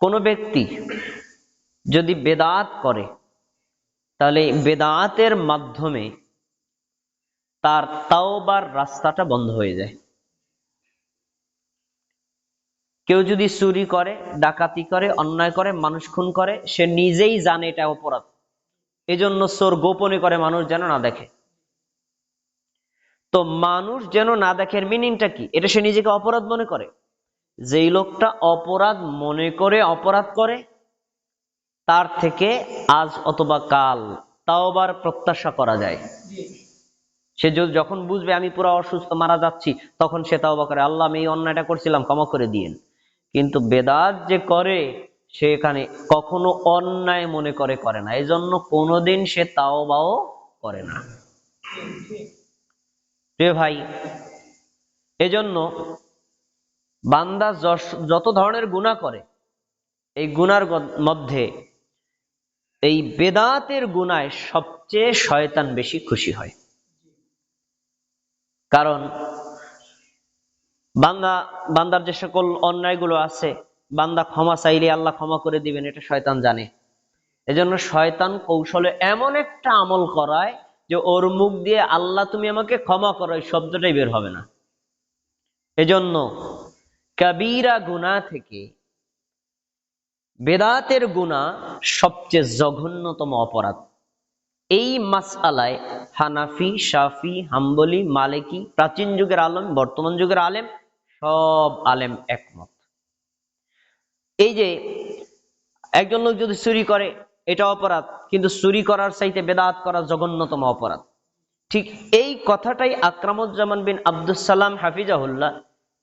কোনো ব্যক্তি যদি বেদাত করে, তাহলে বেদাতের মাধ্যমে তার তাওবার রাস্তাটা বন্ধ হয়ে যায়। কেউ যদি চুরি করে, ডাকাতি করে, অন্যায় করে, মানুষ খুন করে, সে নিজেই জানে এটা অপরাধ। এজন্য চোর গোপনে করে মানুষ যেন না দেখে। তো মানুষ যেন না দেখে মিনিংটা কি? এটা সে নিজেকে অপরাধ মনে করে? যেই লোকটা অপরাধ মনে করে অপরাধ করে, তার থেকে আজ অথবা কাল তাওবার প্রত্যাশা করা যায়। সে যখন বুঝবে আমি পুরো অসুস্থ, মারা যাচ্ছি, তখন সে তাওবা করে, আল্লাহ, আমি এই অন্যায়টা করছিলাম, ক্ষমা করে দিয়েন। কিন্তু বেদাত যে করে, সে এখানে কখনো অন্যায় মনে করে করে না। এই জন্য কোনোদিন সে তাও তাওবাও করে না। প্রিয় ভাই, এজন্য বান্দা যত ধরনের গুনাহ করে, এই গুনার মধ্যে এই বেদাতের গুনায় সবচেয়ে শয়তান বেশি খুশি হয়। কারণ বান্দা, বান্দার যে সকল অন্যায়গুলো আছে, বান্দা ক্ষমা চাইলে আল্লাহ ক্ষমা করে দিবেন, এটা শয়তান জানে। এজন্য শয়তান কৌশলে এমন একটা আমল করায় যে ওর মুখ দিয়ে, আল্লাহ, তুমি আমাকে ক্ষমা করো এই শব্দটাই বের হবে না। এজন্য কবিরা গুনাহ থেকে বেদাতের গুনাহ সবচেয়ে জঘন্যতম অপরাধ। এই মাসআলায় হানাফি, শাফি, হাম্বলি, মালিকি, প্রাচীন যুগের আলেম, বর্তমান যুগের আলেম সব আলেম একমত। এই যে একজন লোক যদি চুরি করে, এটা অপরাধ, কিন্তু চুরি করার চাইতে বেদাত করা জঘন্যতম অপরাধ। ঠিক এই কথাটাই আকরামুজ্জামান বিন আব্দুল সালাম হাফিজাহুল্লাহ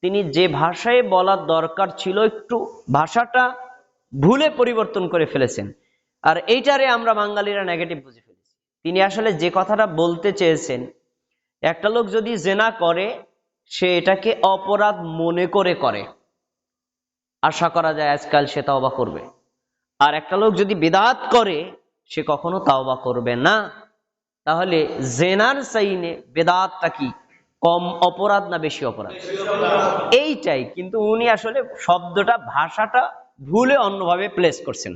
তিনি যে ভাষায় বলার দরকার ছিল একটু ভাষাটা ভুলে পরিবর্তন করে ফেলেছেন। আর এইটারে আমরা বাঙালিরা নেগেটিভ বুঝে ফেলেছি। তিনি আসলে যে কথাটা বলতে চেয়েছেন, একটা লোক যদি জেনা করে, সে এটাকে অপরাধ মনে করে করে। আশা করা যায় আজকাল সে তাওবা করবে। আর একটা লোক যদি বিদাত করে, সে কখনো তাওবা করবে না। তাহলে জেনার সাইনে বেদাতটা কি? কম অপরাধ না বেশি অপরাধ? এইটাই, কিন্তু উনি আসলে শব্দটা, ভাষাটা ভুলে অন্যভাবে প্লেস করছেন।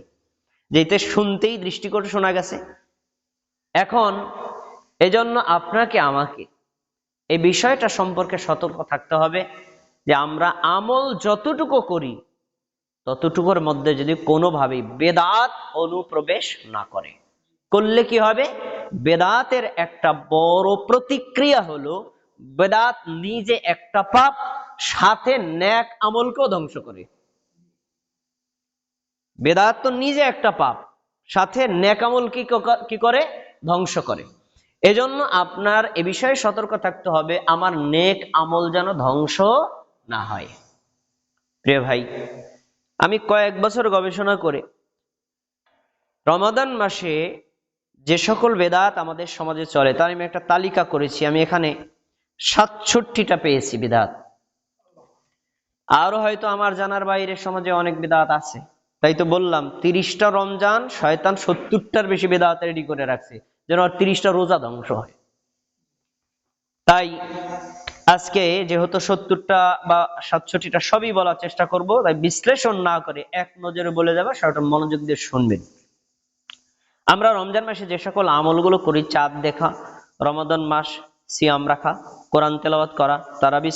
যেতে শুনতেই দৃষ্টিকটে শোনা গেছে। এখন, এজন্য আপনাকে, আমাকে এই বিষয়টা সম্পর্কে সতর্ক থাকতে হবে যে আমরা আমল যতটুকু করি, ততটুকুর মধ্যে যদি কোনোভাবেই বেদাত অনুপ্রবেশ না করে। করলে কি হবে? বেদাতের একটা বড় প্রতিক্রিয়া হলো বেদাত নিজে একটা পাপ, সাথে ন্যাক আমলকেও ধ্বংস করে। বেদাত তো নিজে একটা পাপ, সাথে ন্যাক আমল কি কি করে? ধ্বংস করে। এজন্য আপনার এ বিষয়ে সতর্ক থাকতে হবে, আমার নেক আমল যেন ধ্বংস না হয়। প্রিয় ভাই, আমি কয়েক বছর গবেষণা করে রমাদান মাসে যে সকল বেদাত আমাদের সমাজে চলে, তার আমি একটা তালিকা করেছি, আমি এখানে সাতষট্টিটা পেয়েছি বিদাত। আরও হয়তো আমার জানার বাইরে সমাজে অনেক বেদাত আছে। তাই তো বললাম, তিরিশটা রমজান শয়তান সত্তরটার বেশি বেদাত রেডি করে রাখছে, যেন আর তিরিশটা রোজা ধ্বংস হয়। তাই আজকে যেহেতু সত্তরটা বা সাতষট্টিটা সবই বলার চেষ্টা করব, তাই বিশ্লেষণ না করে এক নজরে বলে যাবে সেটা মনোযোগ দিয়ে শুনবেন। আমরা রমজান মাসে যে সকল আমলগুলো করি, চাঁদ দেখা, রমাদান মাস, সিয়াম রাখা কোরআন তেলাওয়াত করা তারাবি